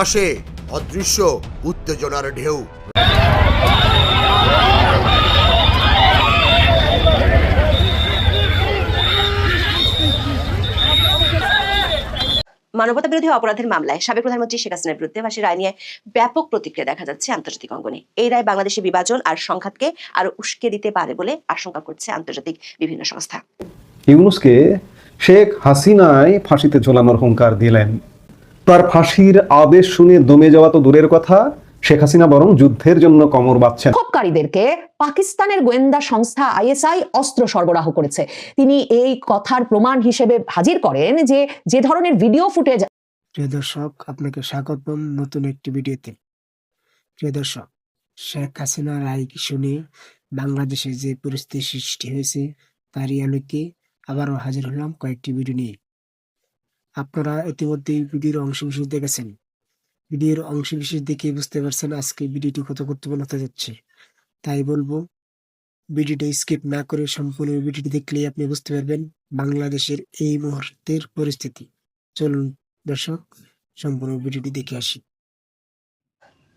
আকাশে অদৃশ্য উত্তেজনার ঢেউ। মানবতা বিরোধী অপরাধের মামলায় সাবেক প্রধানমন্ত্রী শেখ হাসিনার বিরুদ্ধে ফাঁসির রায় নিয়ে ব্যাপক প্রতিক্রিয়া দেখা যাচ্ছে আন্তর্জাতিক অঙ্গনে। এই রায় বাংলাদেশের বিভাজন আর সংঘাতকে আরও উস্কে দিতে পারে বলে আশঙ্কা করছে আন্তর্জাতিক বিভিন্ন সংস্থা। ইউনুসকে শেখ হাসিনায় ফাঁসিতে ঝোলানোর হুঙ্কার দিলেন। তার ফাঁসির আদেশ শুনে দমে যাওয়া তো দূরের কথা। শেখ হাসিনা বরং যুদ্ধের জন্য কমর বাঁধছেন। বিক্ষোভকারীদেরকে পাকিস্তানের গোয়েন্দা সংস্থা আইএসআই অস্ত্র সরবরাহ করেছে। তিনি এই কথার প্রমাণ হিসেবে হাজির করেন যে যে ধরনের ভিডিও ফুটেজ প্রিয় দর্শক আপনাকে স্বাগতম নতুন একটি ভিডিওতে। প্রিয় দর্শক শেখ হাসিনা রায় শুনে বাংলাদেশে যে পরিস্থিতি সৃষ্টি হয়েছে তারই আলোকে আবারও হাজির হলাম কয়েকটি ভিডিও নিয়ে। আপনারা ইতিমধ্যে ভিডিওর অংশ বিশেষ দেখেছেন। ভিডিওর অংশ বিশেষ দেখে বুঝতে পারছেন আজকে ভিডিওটি কত গুরুত্বপূর্ণ হতে যাচ্ছে। তাই বলব, ভিডিওটা স্কিপ না করে সম্পূর্ণ ভিডিওটি দেখলেই আপনি বুঝতে পারবেন বাংলাদেশের এই মুহূর্তের পরিস্থিতি। চলুন দর্শক, সম্পূর্ণ ভিডিওটি দেখে আসি।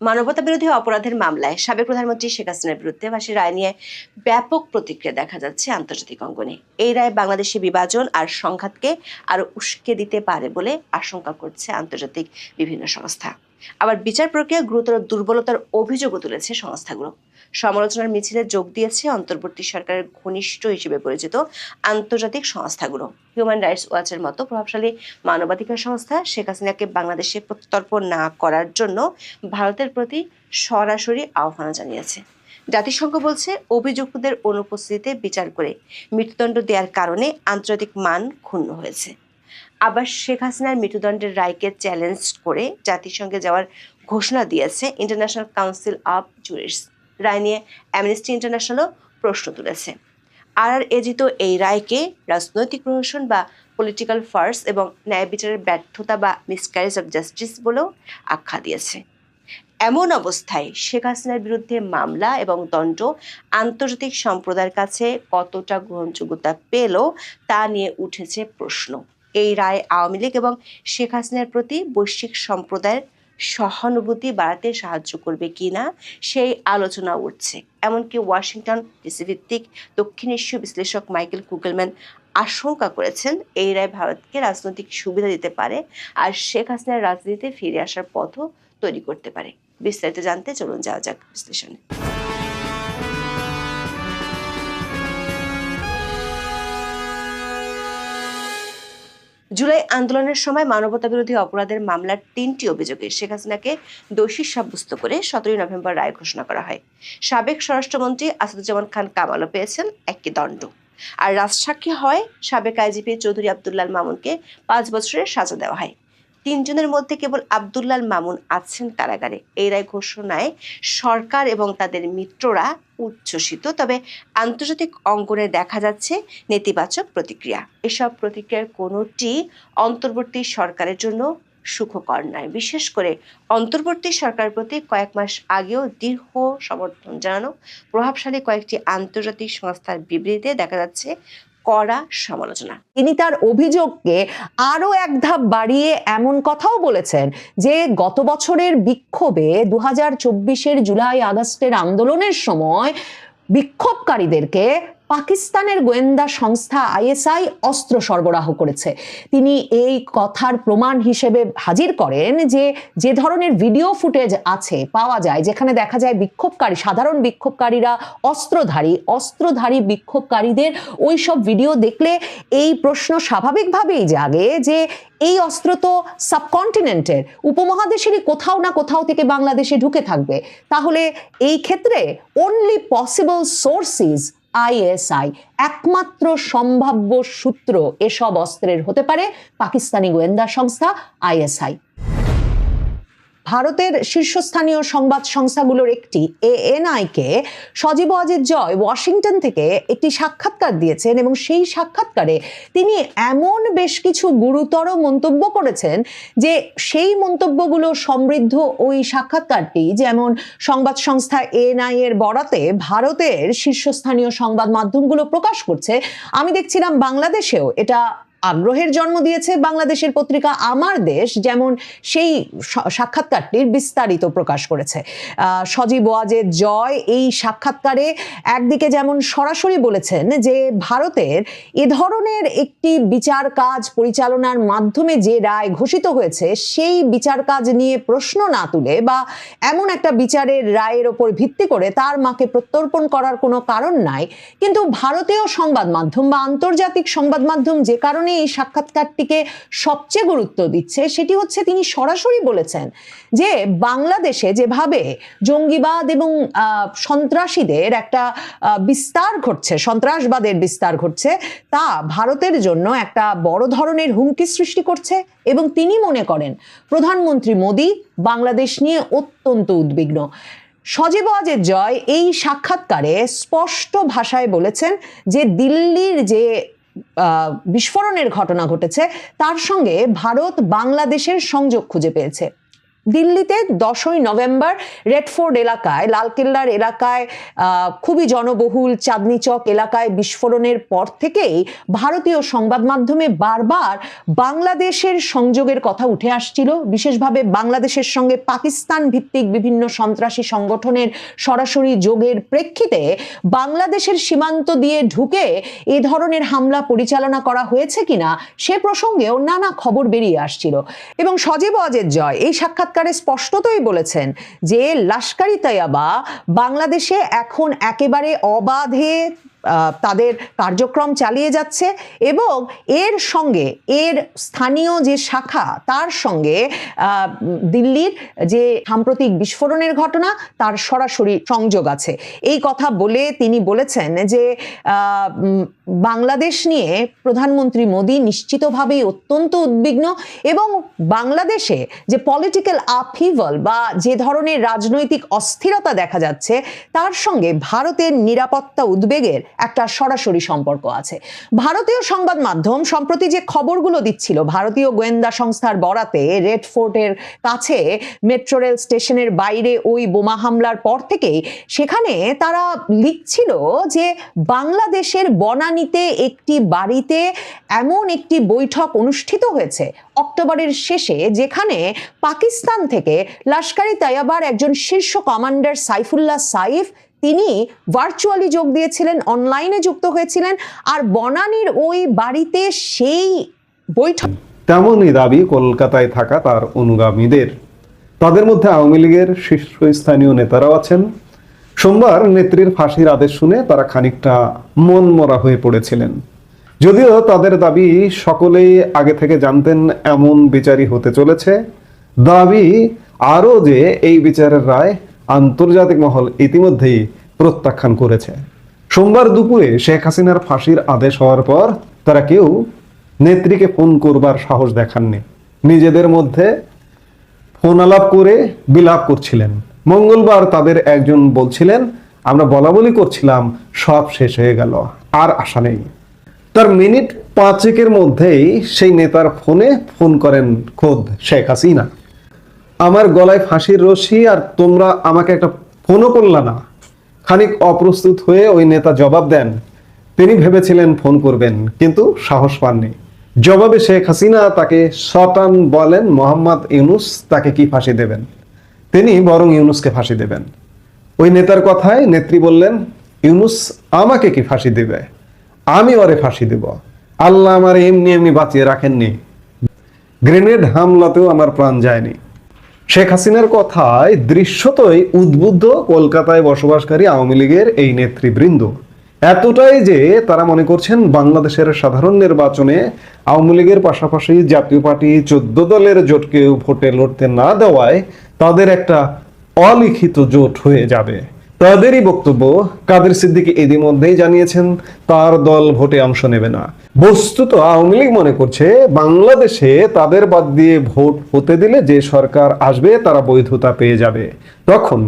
মানবতা বিরোধী অপরাধের মামলায় সাবেক প্রধানমন্ত্রী শেখ হাসিনার বিরুদ্ধে ফাঁসির রায় নিয়ে ব্যাপক প্রতিক্রিয়া দেখা যাচ্ছে আন্তর্জাতিক অঙ্গনে। এই রায় বাংলাদেশের বিভাজন আর সংঘাতকে আরও উস্কে দিতে পারে বলে আশঙ্কা করছে আন্তর্জাতিক বিভিন্ন সংস্থা। আবার বিচার প্রক্রিয়া গুরুতর দুর্বলতার অভিযোগও তুলেছে সংস্থাগুলো। সমালোচনার মিছিলে যোগ দিয়েছে অন্তর্বর্তী সরকারের ঘনিষ্ঠ হিসেবে পরিচিত আন্তর্জাতিক সংস্থাগুলো। হিউম্যান রাইটস ওয়াচের মতো প্রভাবশালী মানবাধিকার সংস্থা শেখ হাসিনাকে বাংলাদেশে প্রত্যর্পণ না করার জন্য ভারতের প্রতি সরাসরি আহ্বান জানিয়েছে। জাতিসংঘ বলছে, অভিযুক্তদের অনুপস্থিতিতে বিচার করে মৃত্যুদণ্ড দেওয়ার কারণে আন্তর্জাতিক মান ক্ষুণ্ণ হয়েছে। আবার শেখ হাসিনার মৃত্যুদণ্ডের রায়কে চ্যালেঞ্জ করে জাতিসংঘে যাওয়ার ঘোষণা দিয়েছে ইন্টারন্যাশনাল কাউন্সিল অফ জুরিস্ট রায় নিয়ে অ্যামনেস্টি ইন্টারন্যাশনালও প্রশ্ন তুলেছে। আর আর এজিত এই রায়কে রাজনৈতিক প্রহসন বা পলিটিক্যাল ফার্স এবং ন্যায় বিচারের ব্যর্থতা বা মিসক্যারেজ অফ জাস্টিস বলেও আখ্যা দিয়েছে। এমন অবস্থায় শেখ হাসিনার বিরুদ্ধে মামলা এবং দণ্ড আন্তর্জাতিক সম্প্রদায়ের কাছে কতটা গ্রহণযোগ্যতা পেল তা নিয়ে উঠেছে প্রশ্ন। এই রায় আওয়ামী লীগ এবং শেখ হাসিনার প্রতি বৈশ্বিক সম্প্রদায়ের সহানুভূতি বাড়াতে সাহায্য করবে কিনা সেই আলোচনা উঠছে। এমনকি ওয়াশিংটন ডিসি ভিত্তিক দক্ষিণ এশীয় বিশ্লেষক মাইকেল কুগেলম্যান আশঙ্কা করেছেন, এই রায় ভারতকে রাজনৈতিক সুবিধা দিতে পারে আর শেখ হাসিনার রাজনীতিতে ফিরে আসার পথও তৈরি করতে পারে। বিস্তারিত জানতে চলুন, যাওয়া যাক বিশ্লেষণে। জুলাই আন্দোলনের সময় মানবতাবিরোধী অপরাধের মামলার তিনটি অভিযোগে শেখ হাসিনাকে দোষী সাব্যস্ত করে সতেরোই নভেম্বর রায় ঘোষণা করা হয়। সাবেক স্বরাষ্ট্রমন্ত্রী আসাদুজ্জামান খান কামালও পেয়েছেন একটি দণ্ড। আর রাজসাক্ষী হয় সাবেক আইজিপি চৌধুরী আবদুল্লাল মামুনকে পাঁচ বছরের সাজা দেওয়া হয়। তিনজনের মধ্যে কেবল আবদুল্লাল মামুন আছেন কারাগারে। এই রায় ঘোষণায় সরকার এবং তাদের মিত্ররা উচ্ছ্বসিত, তবে আন্তর্জাতিক অঙ্গনে দেখা যাচ্ছে নেতিবাচক প্রতিক্রিয়া। এসব প্রতিক্রিয়ার কোনোটি অন্তর্বর্তী সরকারের জন্য সুখকর নয়। বিশেষ করে অন্তর্বর্তী সরকারের প্রতি কয়েক মাস আগেও দীর্ঘ সমর্থন জানানো প্রভাবশালী কয়েকটি আন্তর্জাতিক সংস্থার বিবৃতিতে দেখা যাচ্ছে কড়া সমালোচনা। তিনি তার অভিযোগকে আরও এক ধাপ বাড়িয়ে এমন কথাও বলেছেন যে গত বছরের বিক্ষোভে দু হাজার জুলাই আগস্টের আন্দোলনের সময় বিক্ষোভকারীদেরকে পাকিস্তানের গোয়েন্দা সংস্থা আইএসআই অস্ত্র সরবরাহ করেছে। তিনি এই কথার প্রমাণ হিসেবে হাজির করেন যে যে ধরনের ভিডিও ফুটেজ আছে, পাওয়া যায়, যেখানে দেখা যায় বিক্ষোভকারী, সাধারণ বিক্ষোভকারীরা অস্ত্রধারী অস্ত্রধারী বিক্ষোভকারীদের ওই সব ভিডিও দেখলে এই প্রশ্ন স্বাভাবিকভাবেই জাগে যে, এই অস্ত্র তো সাবকন্টিনেন্টের, উপমহাদেশেরই কোথাও না কোথাও থেকে বাংলাদেশে ঢুকে থাকবে। তাহলে এই ক্ষেত্রে অনলি পসিবল সোর্সিস আইএসআই একমাত্র সম্ভাব্য সূত্র এসব অস্ত্রের হতে পারে পাকিস্তানি গোয়েন্দা সংস্থা আইএসআই। ভারতের শীর্ষস্থানীয় সংবাদ সংস্থাগুলোর একটি এএনআই কে সজীব অজিত জয় ওয়াশিংটন থেকে একটি সাক্ষাৎকার দিয়েছেন এবং সেই সাক্ষাৎকারে তিনি এমন বেশ কিছু গুরুতর মন্তব্য করেছেন যে সেই মন্তব্যগুলো সমৃদ্ধ ওই সাক্ষাৎকারটি, যেমন সংবাদ সংস্থা এএনআই এর বরাতে ভারতের শীর্ষস্থানীয় সংবাদ মাধ্যমগুলো প্রকাশ করছে। আমি দেখছিলাম বাংলাদেশেও এটা আগ্রহের জন্ম দিয়েছে বাংলাদেশের পত্রিকা আমার দেশ, যেমন সেই সাক্ষাৎকারটির বিস্তারিত প্রকাশ করেছে। সজীব ওয়াজেদ জয় এই সাক্ষাৎকারে একদিকে যেমন সরাসরি বলেছেন যে ভারতের এ ধরনের একটি বিচার কাজ পরিচালনার মাধ্যমে যে রায় ঘোষিত হয়েছে, সেই বিচার কাজ নিয়ে প্রশ্ন না তুলে বা এমন একটা বিচারের রায়ের ওপর ভিত্তি করে তার মাকে প্রত্যর্পণ করার কোনো কারণ নাই। কিন্তু ভারতীয় সংবাদ মাধ্যম বা আন্তর্জাতিক সংবাদ মাধ্যম যে কারণে এই সাক্ষাৎকারটিকে সবচেয়ে গুরুত্ব দিচ্ছে সেটি হচ্ছে তিনি সরাসরি বলেছেন যে বাংলাদেশে যেভাবে জঙ্গিবাদ এবং সন্ত্রাসীদের একটা বিস্তার ঘটছে, সন্ত্রাসবাদের বিস্তার ঘটছে, তা ভারতের জন্য একটা বড় ধরনের হুমকি সৃষ্টি করছে এবং তিনি মনে করেন প্রধানমন্ত্রী মোদী বাংলাদেশ নিয়ে অত্যন্ত উদ্বিগ্ন। সজীব ওয়াজেদ জয় এই সাক্ষাৎকারে স্পষ্ট ভাষায় বলেছেন যে দিল্লির যে বিস্ফোরণের ঘটনা ঘটেছে। তার সঙ্গে ভারত বাংলাদেশের সংযোগ খুঁজে পেয়েছে। দিল্লিতে দশই নভেম্বর রেডফোর্ড এলাকায়, লালকেল্লার এলাকায় খুবই জনবহুল চাঁদনি চক এলাকায় বিস্ফোরণের পর থেকেই ভারতীয় সংবাদ মাধ্যমে বারবার বাংলাদেশের সংযোগের কথা উঠে আসছিল। বিশেষভাবে বাংলাদেশের সঙ্গে পাকিস্তান ভিত্তিক বিভিন্ন সন্ত্রাসী সংগঠনের সরাসরি যোগের প্রেক্ষিতে বাংলাদেশের সীমান্ত দিয়ে ঢুকে এ ধরনের হামলা পরিচালনা করা হয়েছে কিনা সে প্রসঙ্গেও নানা খবর বেরিয়ে আসছিল। এবং সজীব অজের জয়, এই সাক্ষাৎকারে স্পষ্টতই বলেছেন যে লাস্কারি তৈয়াবা বাংলাদেশে এখন একেবারে অবাধে তাদের কার্যক্রম চালিয়ে যাচ্ছে এবং এর সঙ্গে, এর স্থানীয় যে শাখা, তার সঙ্গে দিল্লির যে সাম্প্রতিক বিস্ফোরণের ঘটনা, তার সরাসরি সংযোগ আছে। এই কথা বলে তিনি বলেছেন যে বাংলাদেশ নিয়ে প্রধানমন্ত্রী মোদী নিশ্চিতভাবেই অত্যন্ত উদ্বিগ্ন এবং বাংলাদেশে যে পলিটিক্যাল আপহিভল বা যে ধরনের রাজনৈতিক অস্থিরতা দেখা যাচ্ছে, তার সঙ্গে ভারতের নিরাপত্তা উদ্বেগের একটা সরাসরি সম্পর্ক আছে। ভারতীয় সংবাদ মাধ্যম সম্প্রতি যে খবরগুলো দিচ্ছিল, ভারতীয় গোয়েন্দা সংস্থার বরাতে রেড ফোর্টের কাছে মেট্রো রেল স্টেশনের বাইরে ওই বোমা হামলার পর থেকেই সেখানে তারা লিখছিল যে বাংলাদেশের বনানীতে একটি বাড়িতে এমন একটি বৈঠক অনুষ্ঠিত হয়েছে অক্টোবরের শেষে, যেখানে পাকিস্তান থেকে লস্করি তৈয়বার একজন শীর্ষ কমান্ডার সাইফুল্লাহ সাইফ, তিনি ভার্চুয়ালি যোগ দিয়েছিলেন, অনলাইনে যুক্ত হয়েছিলেন আর বনানীর ওই বাড়িতে সেই বৈঠক তেমনই দাবি কলকাতায় থাকা তার অনুগামীদের। তাদের মধ্যে আওয়ামী লীগের শীর্ষস্থানীয় নেতারাও আছেন। সোমবার নেত্রীর ফাঁসির আদেশ শুনে তারা খানিকটা মনমরা হয়ে পড়েছিলেন। যদিও তাদের দাবি সকলেই আগে থেকে জানতেন এমন বিচারই হতে চলেছে। দাবি আরও যে এই বিচারের রায় আন্তর্জাতিক মহল ইতিমধ্যেই প্রত্যাখ্যান করেছে। সোমবার দুপুরে শেখ হাসিনার ফাঁসির আদেশ হওয়ার পর তারা কেউ নেত্রীকে ফোন করবার সাহস দেখাননি। নিজেদের মধ্যে ফোন আলাপ করে বিলাপ করছিলেন। মঙ্গলবার তাদের একজন বলছিলেন, আমরা বলা বলি করছিলাম, সব শেষ হয়ে গেল, আর আশা নেই। তার মিনিট পাঁচেকের মধ্যেই সেই নেতার ফোনে ফোন করেন খোদ শেখ হাসিনা। আমার গলায় ফাঁসির রশি আর তোমরা আমাকে একটা ফোনও করলা না। খানিক অপ্রস্তুত হয়ে ওই নেতা জবাব দেন, তিনি ভেবেছিলেন ফোন করবেন, কিন্তু সাহস পাননি। জবাবে শেখ হাসিনা তাকে শটান বলেন, মোহাম্মদ ইউনুস, তাকে কি ফাঁসি দেবেন? তিনি বরং ইউনুসকে ফাঁসি দেবেন। ওই নেতার কথায় নেত্রী বললেন, ইউনুস আমাকে কি ফাঁসি দেবে? আমি ওরে ফাঁসি দেব। আল্লাহ আমার এমনি এমনি বাঁচিয়ে রাখেননি। গ্রেনেড হামলাতেও আমার প্রাণ যায়নি। শেখ হাসিনার কথায় দৃশ্যতই উদ্বুদ্ধ কলকাতায় বসবাসকারী আওয়ামী লীগের এই নেতৃবৃন্দ। এতটাই যে তারা মনে করছেন বাংলাদেশের সাধারণ নির্বাচনে আওয়ামী লীগের পাশাপাশি জাতীয় পার্টি চোদ্দ দলের জোটকেও ভোটে লড়তে না দেওয়ায় তাদের একটা অলিখিত জোট হয়ে যাবে। তাদেরই বক্তব্য কাদের সিদ্দিকী ইতিমধ্যেই জানিয়েছেন, তার দল ভোটে অংশ নেবে না। বস্তুত আওয়ামী লীগ মনে করছে, বাংলাদেশে তাদের বাদ দিয়ে ভোট হতে দিলে যে সরকার আসবে, তারা বৈধতা পেয়ে যাবে। তখন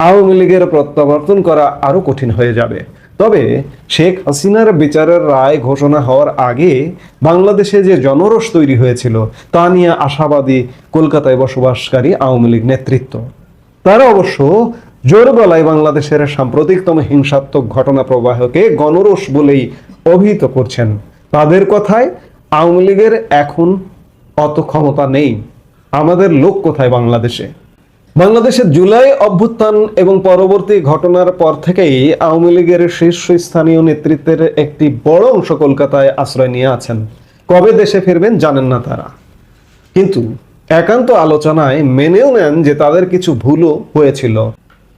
আওয়ামী লীগের প্রত্যাবর্তন করা আরও কঠিন হয়ে যাবে। তবে শেখ হাসিনার বিচারের রায় ঘোষণা হওয়ার আগে বাংলাদেশে যে জনরোষ তৈরি হয়েছিল, তা নিয়ে আশাবাদী কলকাতায় বসবাসকারী আওয়ামী লীগ নেতৃত্ব। তারা অবশ্য জোর গলায় বাংলাদেশের সাম্প্রতিকতম হিংসাত্মক ঘটনা প্রবাহকে গণরস বলেই অভিহিত করছেন। তাদের কথায় আওয়ামী লীগের এখন অত ক্ষমতা নেই। আমাদের লোক কোথায় বাংলাদেশে? বাংলাদেশের জুলাই অভ্যুত্থান এবং পরবর্তী ঘটনার পর থেকেই আওয়ামী লীগের শীর্ষস্থানীয় নেতৃত্বের একটি বড় অংশ কলকাতায় আশ্রয় নিয়ে আছেন। কবে দেশে ফিরবেন জানেন না তারা। কিন্তু একান্ত আলোচনায় মেনেও নেন যে তাদের কিছু ভুলও হয়েছিল।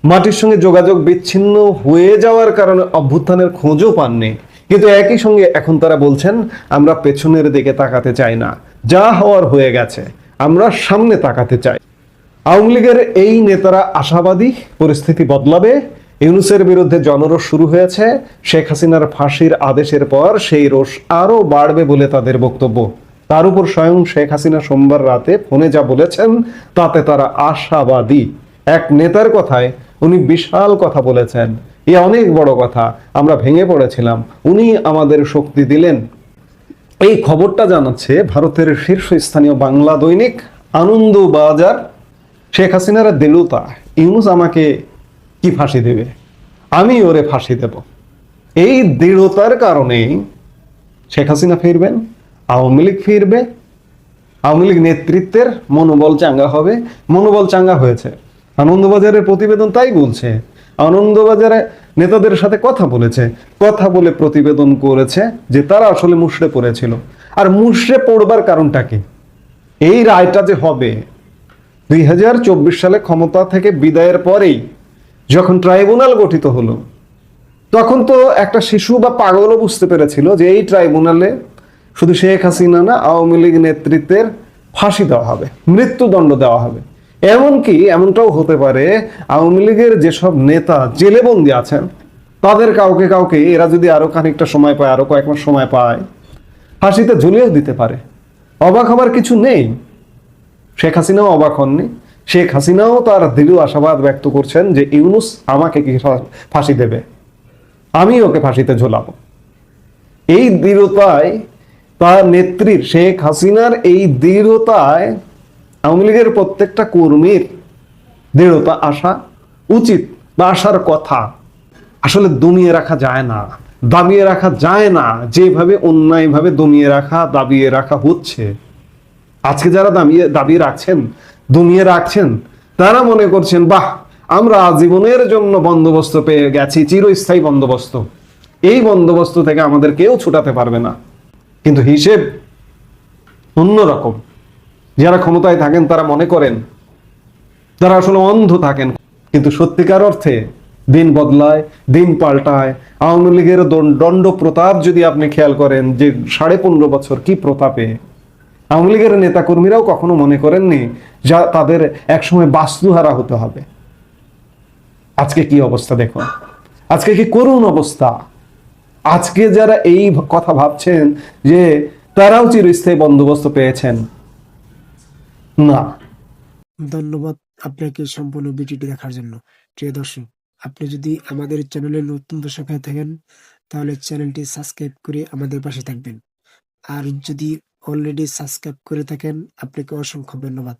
মাটির সঙ্গে যোগাযোগ বিচ্ছিন্ন হয়ে যাওয়ার কারণে অভ্যুত্থানের খোঁজও পাননি। কিন্তু একই সঙ্গে এখন তারা বলছেন, আমরা পেছনের দিকে তাকাতে চাই না। যা হওয়ার হয়ে গেছে, আমরা সামনে তাকাতে চাই। আওয়ামী লীগের এই নেতারা আশাবাদী পরিস্থিতি বদলাবে। ইউনুসের বিরুদ্ধে জনরোষ শুরু হয়েছে। শেখ হাসিনার ফাঁসির আদেশের পর সেই রোষ আরও বাড়বে বলে তাদের বক্তব্য। তার উপর স্বয়ং শেখ হাসিনা সোমবার রাতে ফোনে যা বলেছেন, তাতে তারা আশাবাদী। এক নেতার কথায় উনি বিশাল কথা বলেছেন। এ অনেক বড় কথা, আমরা ভেঙে পড়েছিলাম। উনি আমাদের শক্তি দিলেন। এই খবরটা জানাচ্ছে ভারতের শীর্ষস্থানীয় বাংলা দৈনিক আনন্দ বাজার শেখ হাসিনার দেলুতা ইউনুস আমাকে কি ফাঁসি দেবে? আমি ওরে ফাঁসি দেব। এই দৃঢ়তার কারণেই শেখ হাসিনা ফিরবেন, আওয়ামী লীগ ফিরবে, আওয়ামী লীগ নেতৃত্বের মনোবল চাঙ্গা হবে। মনোবল চাঙ্গা হয়েছে। আনন্দবাজারের প্রতিবেদন তাই বলছে। আনন্দবাজারে নেতাদের সাথে কথা বলেছে। কথা বলে প্রতিবেদন করেছে যে তারা আসলে মুষড়ে পড়েছিল। আর মুষড়ে পড়বার কারণটা কি? এই রায়টা যে হবে দুই হাজার চব্বিশ সালে ক্ষমতা থেকে বিদায়ের পরেই যখন ট্রাইব্যুনাল গঠিত হলো, তখন তো একটা শিশু বা পাগলও বুঝতে পেরেছিল যে এই ট্রাইব্যুনালে শুধু শেখ হাসিনা না, আওয়ামী লীগ নেতৃত্বের ফাঁসি দেওয়া হবে, মৃত্যুদণ্ড দেওয়া হবে। এমনকি এমনটাও হতে পারে, আওয়ামী লীগের যেসব নেতা জেলে বন্দি আছেন, তাদের কাউকে কাউকে এরা যদি আরও খানিকটা সময় পায়, আরও কয়েক মাস সময় পায়, ফাঁসিতে ঝুলিয়েও দিতে পারে। অবাক হবার কিছু নেই। শেখ হাসিনাও অবাক হননি। শেখ হাসিনাও তার দৃঢ় আশাবাদ ব্যক্ত করছেন যে ইউনুস আমাকে কি ফাঁসি দেবে? আমি ওকে ফাঁসিতে ঝোলাবো। এই দৃঢ়তায় তার নেত্রীর শেখ হাসিনার এই দৃঢ়তায় আওয়ামী লীগের প্রত্যেকটা কর্মীর দৃঢ়তা আসা উচিত বা আসার কথা। আসলে দমিয়ে রাখা যায় না। দাবিয়ে রাখা যায় না। যেভাবে অন্যায়ভাবে দমিয়ে রাখা, দাবিয়ে রাখা হচ্ছে আজকে যারা দামিয়ে দাবি রাখছেন দমিয়ে রাখছেন, তারা মনে করছেন, বাহ, আমরা জীবনের জন্য বন্দোবস্ত পেয়ে গেছি, চিরস্থায়ী বন্দোবস্ত। এই বন্দোবস্ত থেকে আমাদের কেউ ছুটাতে পারবে না। কিন্তু হিসেব অন্যরকম যারা ক্ষমতায় থাকেন, তারা মনে করেন, তারা আসলে অন্ধ থাকেন। কিন্তু সত্যিকার অর্থে, দিন বদলায়, দিন পাল্টায়। আওয়ামী লীগের দণ্ড প্রতাপ যদি আপনি খেয়াল করেন, যে সাড়ে পনেরো বছর কি প্রতাপে আওয়ামী লীগের নেতাকর্মীরাও কখনো মনে করেননি যা তাদের একসময় বাস্তুহারা হতে হবে। আজকে কি অবস্থা দেখুন? আজকে কি করুণ অবস্থা? আজকে যারা এই কথা ভাবছেন যে তারাও চিরস্থায়ী বন্দোবস্ত পেয়েছেন, না। ধন্যবাদ আপনাকে সম্পূর্ণ ভিডিওটি দেখার জন্য। প্রিয় দর্শক, আপনি যদি আমাদের চ্যানেলে নতুন দর্শক হয়ে থাকেন, তাহলে চ্যানেলটি সাবস্ক্রাইব করে আমাদের পাশে থাকবেন। আর যদি অলরেডি সাবস্ক্রাইব করে থাকেন। আপনাকে অসংখ্য ধন্যবাদ।